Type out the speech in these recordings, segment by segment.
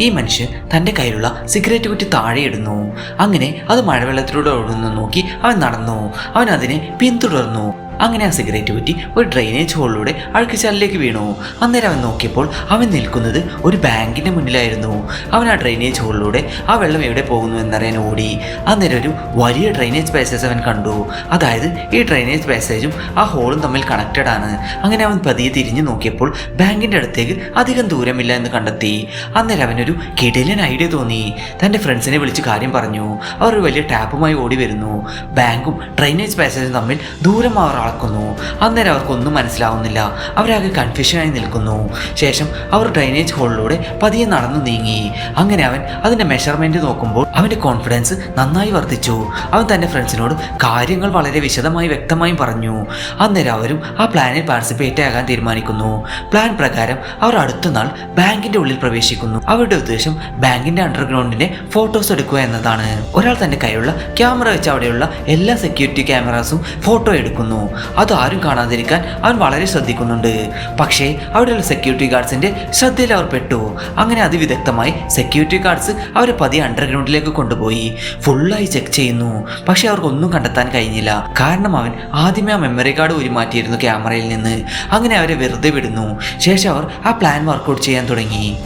ഈ മനുഷ്യൻ തന്റെ കയ്യിലുള്ള സിഗരറ്റ് കുറ്റി താഴെയിടുന്നു അങ്ങനെ അത് മഴവെള്ളത്തിലൂടെ ഒഴുകുന്നു നോക്കി അവൻ നടന്നു. അവൻ അതിനെ പിന്തുടർന്നു. അങ്ങനെ ആ സിഗരറ്റ് പറ്റി ഒരു ഡ്രെയിനേജ് ഹോളിലൂടെ അഴുക്കുചാലിലേക്ക് വീണു. അന്നേരം അവൻ നോക്കിയപ്പോൾ അവൻ നിൽക്കുന്നത് ഒരു ബാങ്കിന്റെ മുന്നിലായിരുന്നു. അവൻ ആ ഡ്രെയിനേജ് ഹോളിലൂടെ ആ വെള്ളം എവിടെ പോകുന്നു എന്നറിയാൻ ഓടി. അന്നേരം ഒരു വലിയ ഡ്രെയിനേജ് പാസേജ് അവൻ കണ്ടു. അതായത് ഈ ഡ്രെയിനേജ് പാസേജും ആ ഹോളും തമ്മിൽ കണക്റ്റഡ് ആണ്. അങ്ങനെ അവൻ പതിയെ തിരിഞ്ഞു നോക്കിയപ്പോൾ ബാങ്കിന്റെ അടുത്തേക്ക് അധികം ദൂരമില്ല എന്ന് കണ്ടെത്തി. അന്നേരം അവനൊരു കിടിലൻ ഐഡിയ തോന്നി. തന്റെ ഫ്രണ്ട്സിനെ വിളിച്ച് കാര്യം പറഞ്ഞു. അവർ ഒരു വലിയ ടാപ്പുമായി ഓടി വരുന്നു. ബാങ്കും ഡ്രെയിനേജ് പാസേജും തമ്മിൽ ദൂരം അവർ അളക്കുന്നു അന്നേരം അവർക്കൊന്നും മനസ്സിലാവുന്നില്ല. അവരാകെ കൺഫ്യൂഷനായി നിൽക്കുന്നു. ശേഷം അവർ ഡ്രൈനേജ് ഹോളിലൂടെ പതിയെ നടന്നു നീങ്ങി. അങ്ങനെ അവൻ അതിന്റെ മെഷർമെന്റ് നോക്കുമ്പോൾ അവന്റെ കോൺഫിഡൻസ് നന്നായി വർദ്ധിച്ചു. അവൻ തന്റെ ഫ്രണ്ട്സിനോട് കാര്യങ്ങൾ വളരെ വിശദമായി വ്യക്തമായും പറഞ്ഞു. അന്നേരം അവരും ആ പ്ലാനിൽ പാർട്ടിസിപ്പേറ്റ് ആകാൻ തീരുമാനിക്കുന്നു. പ്ലാൻ പ്രകാരം അവർ അടുത്ത നാൾ ബാങ്കിന്റെ ഉള്ളിൽ പ്രവേശിക്കുന്നു. അവരുടെ ഉദ്ദേശം ബാങ്കിന്റെ അണ്ടർഗ്രൗണ്ടിന്റെ ഫോട്ടോസ് എടുക്കുക എന്നതാണ്. ഒരാൾ തന്റെ കയ്യിലുള്ള ക്യാമറ വെച്ച് അവിടെയുള്ള എല്ലാ സെക്യൂരിറ്റി ക്യാമറാസും ഫോട്ടോ എടുക്കുന്നു. അത് ആരും കാണാതിരിക്കാൻ അവൻ വളരെ ശ്രദ്ധിക്കുന്നുണ്ട്. പക്ഷേ അവിടെയുള്ള സെക്യൂരിറ്റി ഗാർഡ്സിന്റെ ശ്രദ്ധയിൽ അവർ പെട്ടു. അങ്ങനെ അതിവിദഗ്ധമായി സെക്യൂരിറ്റി ഗാർഡ്സ് അവരെ പതിയെ അണ്ടർഗ്രൗണ്ടിലേക്ക് കൊണ്ടുപോയി. ഫുള്ളായി ചെക്ക് ചെയ്യുന്നു. പക്ഷേ അവർക്കൊന്നും കണ്ടെത്താൻ കഴിഞ്ഞില്ല. കാരണം അവൻ ആദ്യമേ ആ മെമ്മറി കാർഡ് ഉരുമാറ്റിയിരുന്നു ക്യാമറയിൽ നിന്ന്. അങ്ങനെ അവരെ വെറുതെ വിടുന്നു. ശേഷം അവർ ആ പ്ലാൻ വർക്കൗട്ട് ചെയ്യാൻ തുടങ്ങി.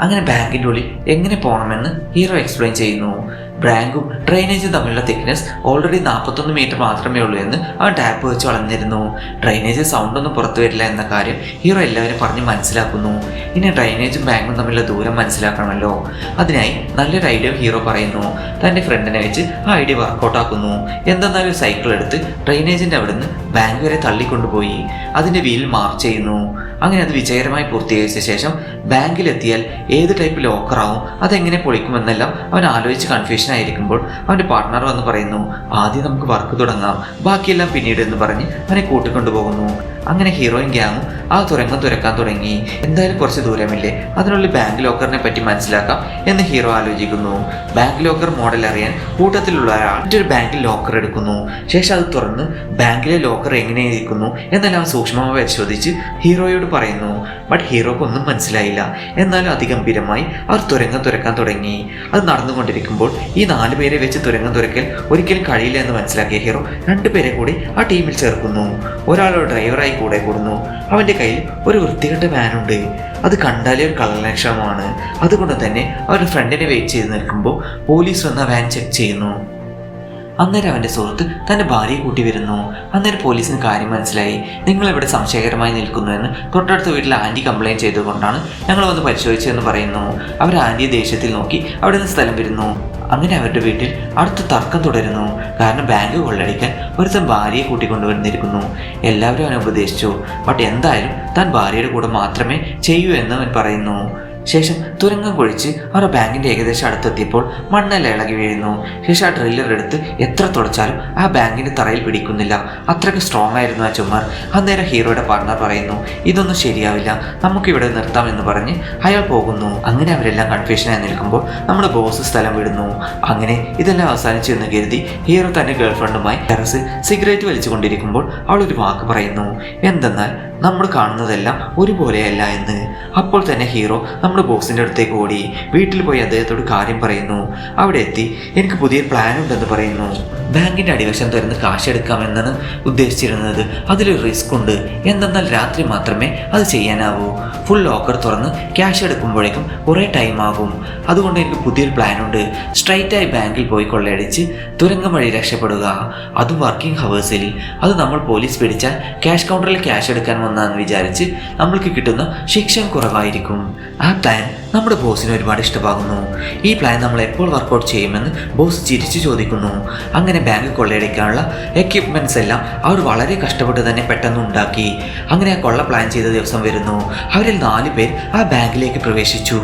അങ്ങനെ ബാങ്കിന്റെ ഉള്ളിൽ എങ്ങനെ പോകണമെന്ന് ഹീറോ എക്സ്പ്ലെയിൻ ചെയ്യുന്നു. ബ്രാങ്കും ഡ്രെയിനേജും തമ്മിലുള്ള തിക്നെസ് ഓൾറെഡി നാൽപ്പത്തൊന്ന് മീറ്റർ മാത്രമേ ഉള്ളൂ എന്ന് അവൻ ടാപ്പ് വെച്ച് വളഞ്ഞിരുന്നു ഡ്രൈനേജ് സൗണ്ടൊന്നും പുറത്തു വരില്ല എന്ന കാര്യം ഹീറോ എല്ലാവരും പറഞ്ഞ് മനസ്സിലാക്കുന്നു. ഇനി ഡ്രെയിനേജും ബാങ്കും തമ്മിലുള്ള ദൂരം മനസ്സിലാക്കണമല്ലോ. അതിനായി നല്ലൊരു ഐഡിയ ഹീറോ പറയുന്നു. തന്റെ ഫ്രണ്ടിനെ വെച്ച് ആ ഐഡിയ വർക്കൗട്ട് ആക്കുന്നു. എന്തെന്നാൽ ഒരു സൈക്കിൾ എടുത്ത് ഡ്രൈനേജിന്റെ അവിടുന്ന് ബാങ്ക് വരെ തള്ളിക്കൊണ്ടുപോയി. അതിന്റെ വീൽ മാർക്ക് ചെയ്യുന്നു. അങ്ങനെ അത് വിജയകരമായി പൂർത്തീകരിച്ച ശേഷം ബാങ്കിലെത്തിയാൽ ഏത് ടൈപ്പ് ലോക്കറാവും അതെങ്ങനെ പൊളിക്കുമെന്നെല്ലാം അവൻ ആലോചിച്ച് കൺഫ്യൂഷൻ ആയിരിക്കുമ്പോൾ അവന്റെ പാർട്ട്ണർ വന്ന് പറയുന്നു ആദ്യം നമുക്ക് വർക്ക് തുടങ്ങാം. ബാക്കിയെല്ലാം പിന്നീട് എന്ന് പറഞ്ഞ് അവനെ കൂട്ടിക്കൊണ്ടുപോകുന്നു. അങ്ങനെ ഹീറോയിൻ ഗ്യാങ്ങും ആ തുരങ്കം തുരക്കാൻ തുടങ്ങി. എന്തായാലും കുറച്ച് ദൂരമില്ലേ? അതിനുള്ളിൽ ബാങ്ക് ലോക്കറിനെ പറ്റി മനസ്സിലാക്കാം എന്ന് ഹീറോ ആലോചിക്കുന്നു. ബാങ്ക് ലോക്കർ മോഡൽ അറിയാൻ കൂട്ടത്തിലുള്ള ഒരാൾ മറ്റൊരു ബാങ്കിൽ ലോക്കർ എടുക്കുന്നു. ശേഷം അത് തുറന്ന് ബാങ്കിലെ ലോക്കർ എങ്ങനെ ഇരിക്കുന്നു എന്നെല്ലാം സൂക്ഷ്മമായി പരിശോധിച്ച് ഹീറോയോട് പറയുന്നു ബട്ട് ഹീറോക്ക് ഒന്നും മനസ്സിലായില്ല. എന്നാലും അതിഗംഭീരമായി അവർ തുരങ്കം തുരക്കാൻ തുടങ്ങി. അത് നടന്നുകൊണ്ടിരിക്കുമ്പോൾ ഈ നാല് പേരെ വെച്ച് തുരങ്കം തുരക്കൽ ഒരിക്കലും കഴിയില്ല എന്ന് മനസ്സിലാക്കിയ ഹീറോ രണ്ടുപേരെ കൂടി ആ ടീമിൽ ചേർക്കുന്നു. ഒരാളോ ഡ്രൈവറായി കൂടെ കൂടുന്നു. അവന്റെ കയ്യിൽ ഒരു വൃത്തികെട്ട വാനുണ്ട് അത് കണ്ടാലേ ഒരു കള്ളലക്ഷണമാണ് അതുകൊണ്ട് തന്നെ അവരുടെ ഫ്രണ്ടിനെ വെയിറ്റ് ചെയ്ത് നിൽക്കുമ്പോൾ പോലീസ് വന്ന വാൻ ചെക്ക് ചെയ്യുന്നു. അന്നേരം അവന്റെ സുഹൃത്ത് തന്റെ ഭാര്യയെ കൂട്ടി വരുന്നു. അന്നേരം പോലീസിന് കാര്യം മനസ്സിലായി. നിങ്ങൾ ഇവിടെ സംശയകരമായി നിൽക്കുന്നുവെന്ന് തൊട്ടടുത്ത വീട്ടിൽ ആന്റി കംപ്ലയിന്റ് ചെയ്തുകൊണ്ടാണ് ഞങ്ങൾ വന്ന് പരിശോധിച്ചതെന്ന് പറയുന്നു. അവർ ആന്റിയെ ദേഷ്യത്തിൽ നോക്കി അവിടെ നിന്ന് സ്ഥലം വരുന്നു അങ്ങനെ അവരുടെ വീട്ടിൽ അടുത്ത തർക്കം തുടരുന്നു. കാരണം ബാങ്ക് കൊള്ളടിക്കാൻ ഒരുത്തൻ ഭാര്യയെ കൂട്ടിക്കൊണ്ടുവന്നിരിക്കുന്നു. എല്ലാവരും അവനെ ഉപദേശിച്ചു. ബട്ട് എന്തായാലും താൻ ഭാര്യയുടെ കൂടെ മാത്രമേ ചെയ്യൂ എന്ന് അവൻ പറയുന്നു. ശേഷം തുരങ്കം കുഴിച്ച് അവർ ബാങ്കിന്റെ ഏകദേശം അടുത്തെത്തിയപ്പോൾ മണ്ണെല്ലാം ഇളകി വീഴുന്നു. ശേഷം ആ ഡ്രില്ലർ എടുത്ത് എത്ര തുടച്ചാലും ആ ബാങ്കിന്റെ തറയിൽ പിടിക്കുന്നില്ല. അത്രയ്ക്ക് സ്ട്രോങ് ആയിരുന്നു ആ ചുമർ. അന്നേരം ഹീറോയുടെ പാർട്ണർ പറയുന്നു ഇതൊന്നും ശരിയാവില്ല. നമുക്കിവിടെ നിർത്താമെന്ന് പറഞ്ഞ് അയാൾ പോകുന്നു. അങ്ങനെ അവരെല്ലാം കൺഫ്യൂഷനായി നിൽക്കുമ്പോൾ നമ്മുടെ ബോസ് സ്ഥലം വിടുന്നു. അങ്ങനെ ഇതെല്ലാം അവസാനിച്ചു എന്ന് കരുതി ഹീറോ തന്റെ ഗേൾഫ്രണ്ടുമായി ടെറസിൽ സിഗരറ്റ് വലിച്ചുകൊണ്ടിരിക്കുമ്പോൾ അവൾ ഒരു വാക്ക് പറയുന്നു എന്തെന്നാൽ നമ്മൾ കാണുന്നതെല്ലാം ഒരുപോലെയല്ല എന്ന്. അപ്പോൾ തന്നെ ഹീറോ നമ്മുടെ ബോസിന്റെ അടുത്തേക്ക് ഓടി വീട്ടിൽ പോയി അദ്ദേഹത്തോട് കാര്യം പറയുന്നു. അവിടെ എത്തി എനിക്ക് പുതിയ പ്ലാൻ ഉണ്ടെന്ന് പറയുന്നു. ബാങ്കിന്റെ അടിവശം തുറന്ന് കാശ് എടുക്കാമെന്നാണ് ഉദ്ദേശിച്ചിരുന്നത്. അതിലൊരു റിസ്ക് ഉണ്ട്. എന്തെന്നാൽ രാത്രി മാത്രമേ അത് ചെയ്യാനാവൂ. ഫുൾ ലോക്കർ തുറന്ന് ക്യാഷ് എടുക്കുമ്പോഴേക്കും കുറേ ടൈം ആകും. അതുകൊണ്ട് എനിക്ക് പുതിയൊരു പ്ലാൻ ഉണ്ട്. സ്ട്രൈറ്റായി ബാങ്കിൽ പോയി കൊള്ളയടിച്ച് തുരങ്കം വഴി രക്ഷപ്പെടുക. അതും വർക്കിംഗ് ഹവേഴ്സിൽ അത് നമ്മൾ പോലീസ് പിടിച്ചാൽ ക്യാഷ് കൗണ്ടറിൽ ക്യാഷ് എടുക്കാൻ വന്നതെന്ന് വിചാരിച്ച് നമ്മൾക്ക് കിട്ടുന്ന ശിക്ഷയും കുറവായിരിക്കും. ആ പ്ലാൻ നമ്മുടെ ബോസിന് ഒരുപാട് ഇഷ്ടമാകുന്നു. ഈ പ്ലാൻ നമ്മൾ എപ്പോൾ വർക്കൗട്ട് ചെയ്യുമെന്ന് ബോസ് ചിരിച്ചു ചോദിക്കുന്നു. അങ്ങനെ ബാങ്ക് കൊള്ളയടിക്കാനുള്ള എക്യുപ്മെന്റ്സ് എല്ലാം അവർ വളരെ കഷ്ടപ്പെട്ട് തന്നെ പെട്ടെന്ന് ഉണ്ടാക്കി. അങ്ങനെ ആ കൊള്ള പ്ലാൻ ചെയ്ത ദിവസം വരുന്നു. അവരിൽ നാല് പേർ ആ ബാങ്കിലേക്ക് പ്രവേശിച്ചു.